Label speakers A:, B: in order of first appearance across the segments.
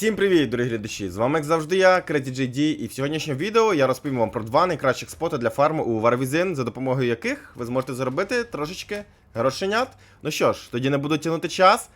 A: Всім привіт, дорогі глядачі! З вами, як завжди, я, CrazyJD, і в сьогоднішньому відео я розповім вам про два найкращих споти для фарму у Варвізин, за допомогою яких ви зможете заробити трошечки грошенят. Ну що ж, тоді не буду тягнути час.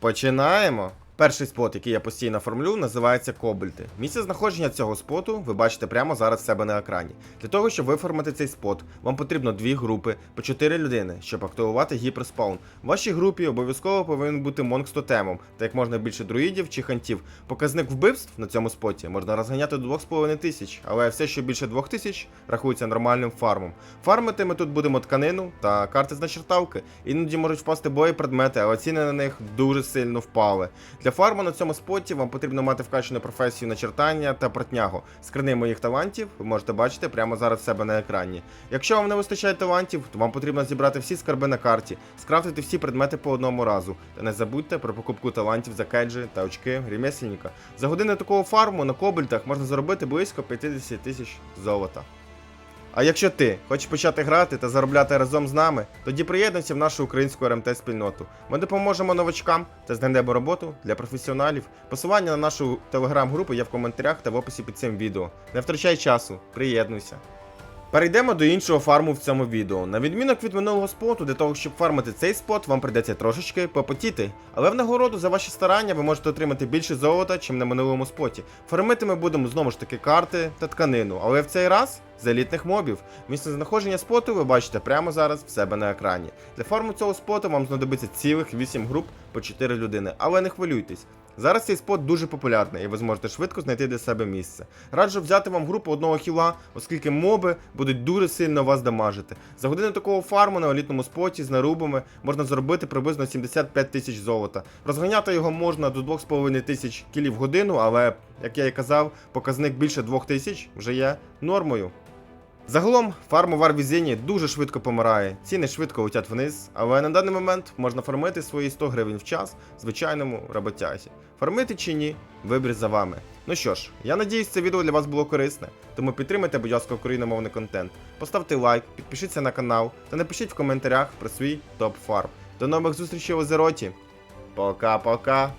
A: Починаємо. Перший спот, який я постійно формлю, називається Кобальти. Місце знаходження цього споту ви бачите прямо зараз в себе на екрані. Для того, щоб виформити цей спот, вам потрібно дві групи по 4 людини, щоб активувати гіперспаун. В вашій групі обов'язково повинен бути монк з тотемом, та як можна більше друїдів чи хантів. Показник вбивств на цьому споті можна розганяти до 2,5 тисяч, але все, що більше 2 тисяч, рахується нормальним фармом. Фармити ми тут будемо тканину та карти з начертавки. Іноді можуть впасти бої предмети, але ціни на них дуже сильно впали. Для фарму на цьому споті вам потрібно мати вкачану професію начертання та протнягу. Скрини моїх талантів ви можете бачити прямо зараз себе на екрані. Якщо вам не вистачає талантів, то вам потрібно зібрати всі скарби на карті, скрафтити всі предмети по одному разу. Та не забудьте про покупку талантів за кеджі та очки ремесленника. За години такого фарму на кобальтах можна заробити близько 50 тисяч золота. А якщо ти хочеш почати грати та заробляти разом з нами, тоді приєднуйся в нашу українську РМТ спільноту. Ми допоможемо новачкам та знайдемо роботу для професіоналів. Посилання на нашу телеграм-групу є в коментарях та в описі під цим відео. Не втрачай часу, приєднуйся. Перейдемо до іншого фарму в цьому відео. На відмінок від минулого споту, для того, щоб фармити цей спот, вам прийдеться трошечки попотіти. Але в нагороду за ваші старання ви можете отримати більше золота, чим на минулому споті. Фармити ми будемо знову ж таки карти та тканину, але в цей раз з елітних мобів. Місце знаходження споту ви бачите прямо зараз в себе на екрані. Для фарму цього споту вам знадобиться цілих 8 груп по 4 людини, але не хвилюйтесь. Зараз цей спот дуже популярний, і ви зможете швидко знайти для себе місце. Раджу взяти вам групу одного хіла, оскільки моби будуть дуже сильно вас дамажити. За годину такого фарму на елітному споті з нарубами можна заробити приблизно 75 тисяч золота. Розганяти його можна до 2,5 тисяч кілів в годину, але, як я і казав, показник більше 2 тисяч вже є нормою. Загалом, фарм у Варвізіні дуже швидко помирає, ціни швидко летять вниз, але на даний момент можна фармити свої 100 гривень в час в звичайному роботязі. Фармити чи ні, вибір за вами. Ну що ж, я надіюсь, це відео для вас було корисне, тому підтримайте, будь ласка, україномовний контент. Поставте лайк, підпишіться на канал та напишіть в коментарях про свій топ фарм. До нових зустрічей у Зероті. Пока-пока.